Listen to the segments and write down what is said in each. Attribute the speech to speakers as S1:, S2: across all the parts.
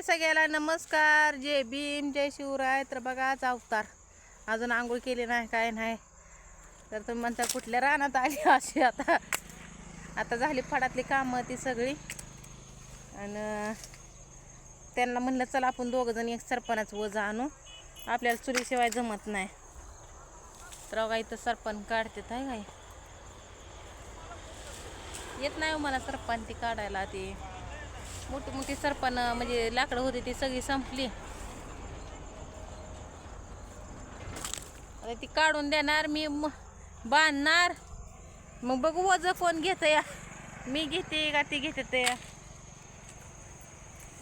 S1: हाय सगळ्याला नमस्कार. जय भीम जय शिवराय. तर बघा आज अवतार. अजून आंघोळ केली नाही काय नाही. तर तुम्ही म्हणता कुठल्या रानात आली अशी आता? आता झाली फडातली कामं ती सगळी. आणि त्यांना म्हणलं चला आपण दोघं जण एक सरपणाचं वजा आणू. आपल्याला चुलीशिवाय जमत नाही. तर बघा इथं सरपण काढते काय काय येत नाही हो मला सरपण ती काढायला ती. मोठी मोठी सरपण म्हणजे लाकडं होती ती सगळी संपली. आता ती काढून देणार मी बांधणार. मग बघू वज कोण घेत या मी घेते का ती घेते ते.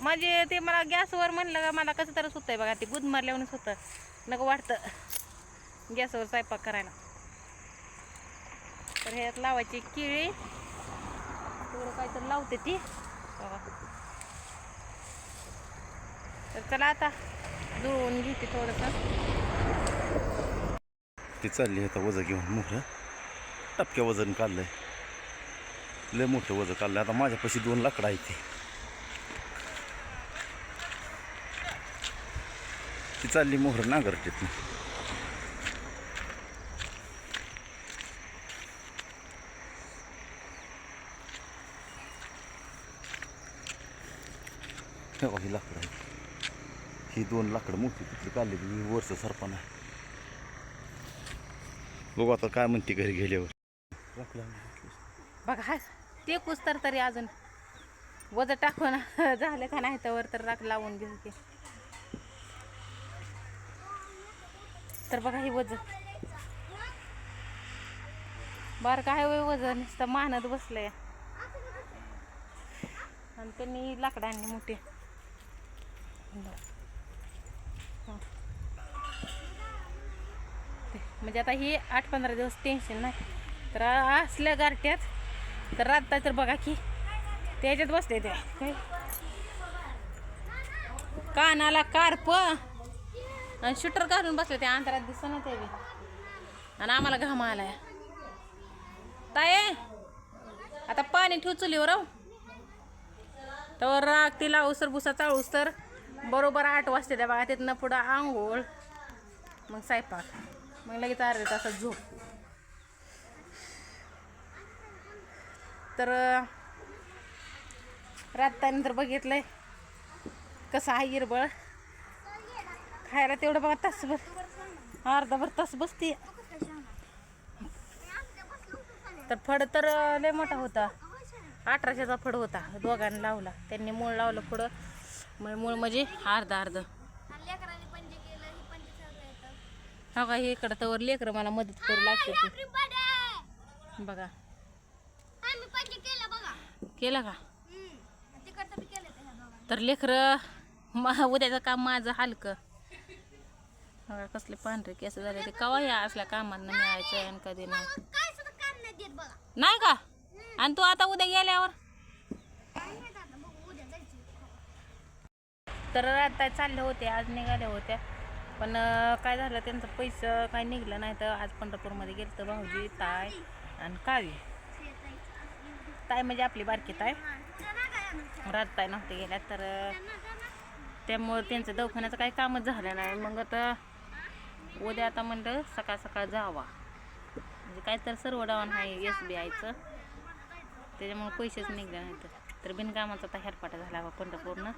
S1: म्हणजे ते मला गॅसवर म्हणलं का मला कसं तरच होतंय बघा ते गुद मारल्यावरच होतं नको वाटतं. गॅसवर स्वयंपाक करायला. तर ह्यात लावायची केळी. थोडं काहीतरी लावते ती. तर चला आता जुळवून घेते थोडंसं.
S2: ती चालली आता वजन घेऊन मोठं टपक्या वजन काढलंय. लय मोठं वजन काढलं आता माझ्यापाशी दोन लाकडं आहेत ती. ती चालली मोहर नागरटीत तेव्हा ही लाकडं. आहेत ही दोन लाकडं मोठी तिथली काढली ही वरचं सरपण आहे. बघू आता काय म्हणते घरी गेल्यावर.
S1: बघा हाय. ते कुस्तर तरी अजून वज टाकून झालं का नाही तर वर तर राख लावून घेऊ की. तर बघा हे वज बार काय वय वजन? नुसतं मानत बसलंय. आणि त्यांनी लाकडांनी मोठे मोठी. म्हणजे आता ही आठ पंधरा दिवस टेन्शन नाही. तर असल्या गारट्यात तर राहता तर बघा की त्याच्यात बसते ते. काय? कानाला कारप आणि शूटर घालून बसले ते अंतरात दिसत ना ते आणि आम्हाला घाम आलाय. ताये आता पाणी ठेव चुलीवर हो. तर राग ती उसर भुसा चाळूस तर. बरोबर आठ वाजते त्या बघा तिथनं पुढं आंघोळ मग स्वयंपाक. मग लगेच अर्ध्या तासात झोप. तर रात्तानंतर बघितलंय कसं आहे हिरबळ. खायला तेवढं बघा तासभर. अर्धाभर तास बसते तर फड तर लय मोठा होता. अठराशेचा फड होता दोघांनी लावला. त्यांनी मूळ लावलं पुढं. मूळ म्हणजे अर्धा अर्ध. हा का? हे इकडं तर लेकरं मला मदत करू लागते ते. बघा. केलं का? तर लेकरं मा उद्याचं काम माझं हलकं. बघा कसले पांढरे केस झाले ते. कवा या असल्या कामांना मिळायचं आणि कधी नाही. नाही का? आणि तू आता उद्या गेल्यावर? तर आता चालले होते आज निघाल्या होत्या. पण काय झालं त्यांचं पैसे काय निघलं नाही तर आज पंढरपूरमध्ये गेलं तर भाऊजी ताय आणि कावी. ताय म्हणजे आपली बारकी ताय रात ताय नव्हते गेल्या तर त्यामुळं त्यांचं दवाखान्याचं काही कामच झालं नाही. मग आता उद्या आता म्हणलं सकाळ सकाळ जावा. म्हणजे काय तर सर्व डाऊन आहे एस बी आयचं. त्याच्यामुळे पैसेच निघले नाहीत. तर बिनकामाचा आता हेरपाटा झाला बा पंढरपूरनं.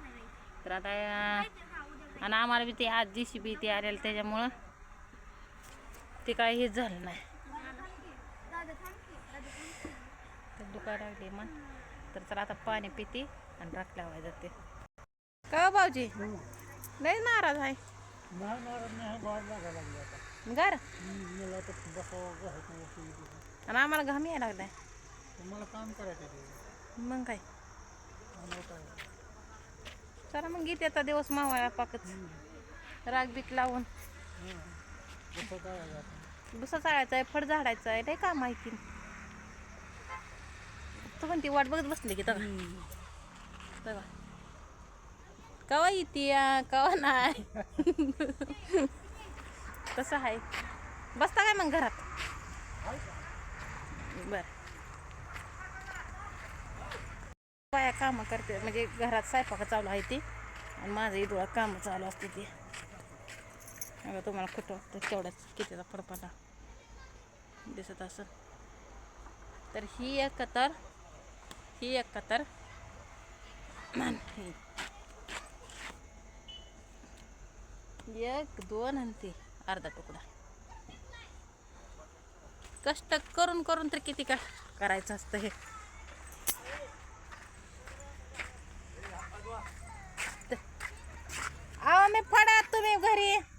S1: तर आता आणि आम्हाला बी ते आज जी सी बी ते आलेलं त्याच्यामुळं ते काय हेच झालं नाही. तर दुकान लागली मग तर चला आता पाणी पिते आणि राख लावायला जाते. का हो भाऊजी? लय नाराज आहे. गार? आणि आम्हाला घाम यायला लागलाय.
S3: मला काम करायचं
S1: मग काय? चला मग घेते आता दिवस मावाळा पाकच. राग बीक लावून. भुसा चाळायचा आहे फड झाडायचं आहे नाही का माहिती तू पण ती वाट बघत बसली की तगा तवा कवा येते कवा नाही? कसं आहे. बसता काय मग घरात? बरं. बाया कामं करते म्हणजे घरात स्वयंपाक चालू आहे ती. आणि माझं इडोळा कामं चालू असते ती. अगं तुम्हाला खोटं वाटतं तेवढ्याच कितीचा फडफडा दिसत असं तर ही एक कतर ही एक कतर. एक दोन आणि ते अर्धा तुकडा. कष्ट करून करून तर किती का करायचं असतं हे? आम्ही फडा तुम्ही घरी.